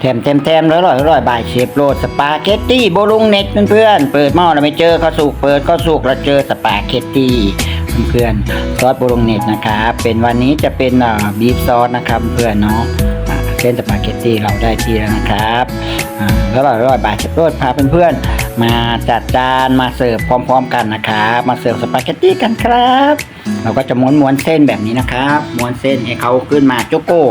แถมแถมแถมร้อยร้อยร้อยบายเชฟโรดสปาเกตตี้โบลุงเน็ตเพื่อนๆเปิดหม้อเราไม่เจอข้าวสุกเปิดข้าวสุกเราเจอสปาเกตตี้เพื่อนๆซอสโบลุงเน็ตนะครับเป็นวันนี้จะเป็นบีฟซอสนะครับเพื่อนเนาะเส้นสปาเกตตี้เราได้ที่แล้วนะครับอร้อยร้อยร้อยบายเชฟโรดพาเพื่อนๆ มาจัดจานมาเสิร์ฟพร้อม ๆ กันนะครับมาเสิร์ฟสปาเกตตี้กันครับ เราก็จะม้วนม้วนเส้นแบบนี้นะครับม้วนเส้นให้เขาขึ้นมาโจโก้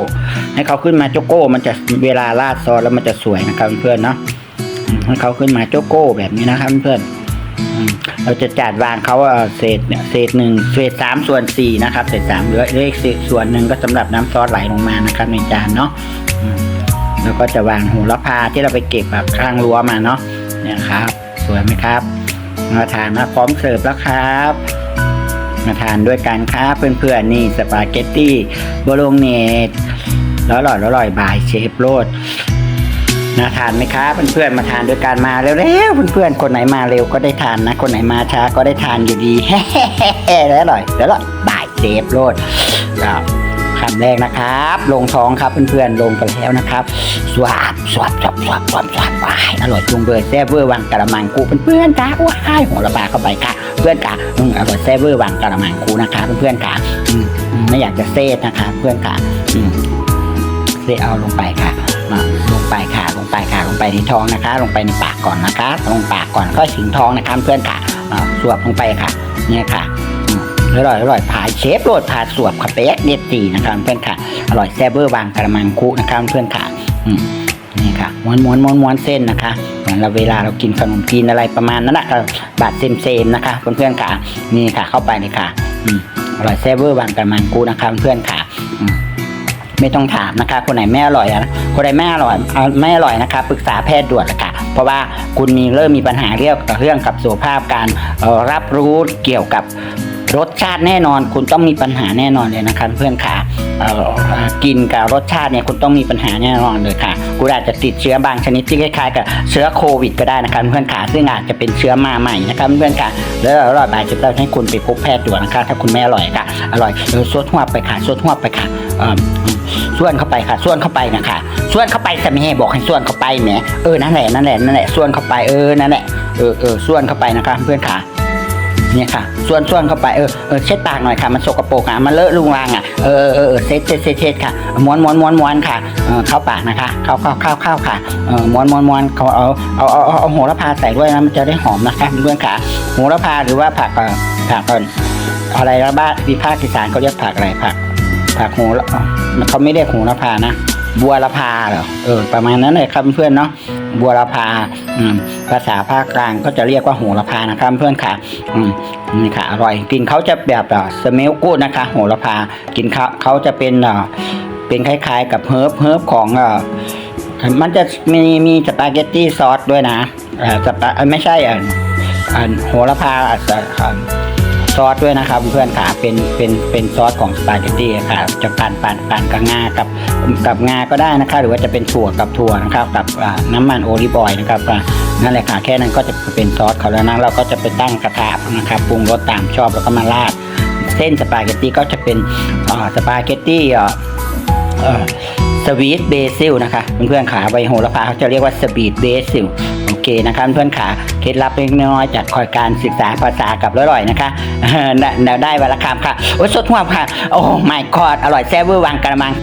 ให้เขาขึ้นมาโจโก้ มันจะเวลาราดซอสแล้วมันจะสวยนะครับเพื่อนเนาะให้เขาขึ้นมาโจโก้แบบนี้นะครับเพื่อนเราจะจัดวางเขาเศษเนี่ยเศษหนึ่งเศษสามส่วนสี่นะครับเศษสามเหลือเลขส่วนหนึ่งก็สำหรับน้ำซอสไหลลงมานะครับในจานเนาะแล้วก็จะวางโหูละพาที่เราไปเก็บแบบข้างรั้วมาเนาะ เนี่ยครับ สวยไหมครับมาทานมาพร้อมเสิร์ฟแล้วครับ มาทานด้วยกันครับเพื่อนๆนี่สปาเกตตี้โบโลงเนตแล้วอร่อยอร่อยบายเชฟโรดน่าทานไหมครับเพื่อนๆมาทานด้วยกันมาเร็วๆเพื่อนๆคนไหนมาเร็วก็ได้ทานนะ คนไหนมาช้าก็ได้ทานอยู่ดีแล้วอร่อยแล้วอร่อยบายเชฟโรดครับ คำแรกนะครับ ลงท้องครับเพื่อนๆลงไปแล้วนะครับ สวาบสวาบสวาบสวาบสวาบสวาบวายอร่อยจุงเบอร์แซ่บเวอร์วังกระมังกูเพื่อนๆจ้าว้ายหัวละบาเข้าไปค่ะ เพื่อนกะอืมอร่อยแซ่บเวอร์วังกระมังกูนะคะ เพื่อนๆกะอืมอืมไม่อยากจะเซตนะคะ เพื่อนกะอืมเซเอาลงไปค่ะมาลงไปค่ะลงไปค่ะลงไปในท้องนะคะ ลงไปในปากก่อนนะคะ ลงปากก่อนค่อยถึงท้องนะคะเพื่อนกะอ่าสวบลงไปค่ะ เนี่ยค่ะ อร่อยอร่อยผาเชฟโรดผาสวบค่ะเป๊กเด็ดจีนะคะเพื่อนค่ะ อร่อยแซ่บเวอร์วางกระมังคุนะคะเพื่อนค่ะอืมนี่ค่ะม้วนม้วนม้วนม้วนเส้นนะคะเหมือนเราเวลาเรากินขนมจีนอะไรประมาณนั้นนะคะบาดเซมเซมๆนะคะเพื่อนๆค่ะนี่ค่ะเข้าไปเลยค่ะอืมอร่อยแซ่บเวอร์วางกระมังคุนะคะเพื่อนค่ะอืมไม่ต้องถามนะคะ คนไหนไม่อร่อยอะคนไหนไม่อร่อยไม่อร่อยนะคะปรึกษาแพทย์ด่วนเลยค่ะ เพราะว่าคุณมีเริ่มมีปัญหาเรื่องกับเรื่องกับสุขภาพการรับรู้เกี่ยวกับ รสชาติแน่นอน คุณต้องมีปัญหาแน่นอนเลยนะครับเพื่อนขากินกับรสชาติเนี่ยคุณต้องมีปัญหาแน่นอนเลยค่ะคุณอาจจะติดเชื้อบางชนิดที่คล้ายๆกับเชื้อโควิดก็ได้นะครับเพื่อนขาซึ่งอาจจะเป็นเชื้อมาใหม่นะครับเพื่อนขาแล้วอร่อยบายจะต้องให้คุณไปพบแพทย์ด่วนนะคะถ้าคุณไม่อร่อยค่ะอร่อยเออซดหัวไปค่ะซดหัวไปค่ะส่วนเข้าไปค่ะ ส่วนเข้าไปนะคะส่วนเข้าไปจะไม่ให้บอกให้ส่วนเข้าไปแหมเออนั่นแหละนั่นแหละนั่นแหละส่วนเข้าไปเออนั่นแหละเออเออส่วนเข้าไปนะคะเพื่อนขา เนี่ยค่ะส่วนส่วนเข้าไปเออเออเช็ดปากหน่อยค่ะมันสกปรกอะมันเลอะลุงรังอะเออเออเออเช็ดเช็ดเช็ดเช็ดค่ะม้วนม้วนม้วนม้วนค่ะเออเข้าปากนะคะ เข้าเข้าเข้าเข้าค่ะเออม้วนม้วนม้วนเขาเอาเอาเอาเอาเอาโหระพาใส่ด้วยนะมันจะได้หอมนะคะเพื่อนค่ะโหระพาหรือว่าผักผักเอ่อะไรละบ้านวิภาคอีสานเขาเรียกผักอะไรผักผักโหระเอ่อเขาไม่เรียกโหระพานะบัวละพาเหรอเออประมาณนั้นเลยครับเพื่อนเนาะ บัวละพาภาษาภาคกลางก็จะเรียกว่าโหระพานะครับเพื่อนค่ะอืมนี่ค่ะอร่อยกินเขาจะแบบสเมลกูดนะคะ โหระพากินเขาเขาจะเป็นเป็นคล้ายๆ กับเฮิร์บเฮิร์บของอ่อมันจะมีมีสปาเกตตี้ซอสด้วยนะสปาไม่ใช่อะอ่าโหระพาอะอะ ซอสด้วยนะครับเพื่อนค่ะเป็นเป็นเป็นซอสของสปาเกตตี้ค่ะจะปั่นปั่นปั่นกับงากับกับงาก็ได้นะคะ หรือว่าจะเป็นถั่วกับถั่วนะครับกับน้ำมันโอลิฟออยล์นะครับนั่นแหละค่ะแค่นั้นก็จะเป็นซอสเขาแล้วนะเราก็จะไปตั้งกระทะนะครับปรุงรสตามชอบแล้วก็มาราดเส้นสปาเกตตี้ก็จะเป็นสปาเกตตี้สวีทเบซิลนะคะเพื่อนๆขาใบโหระพาเขาจะเรียกว่าสวีทเบซิล เคนะคะเพื่อนขาเคล็ดลับเล็กน้อยจากคอยการศึกษาภาษากับร่อยๆนะคะเด้ได้วันละคำค่ะ โอ้ยสดหัวค่ะ โอ้ my god อร่อยแซ่บเวอร์วังกระมัง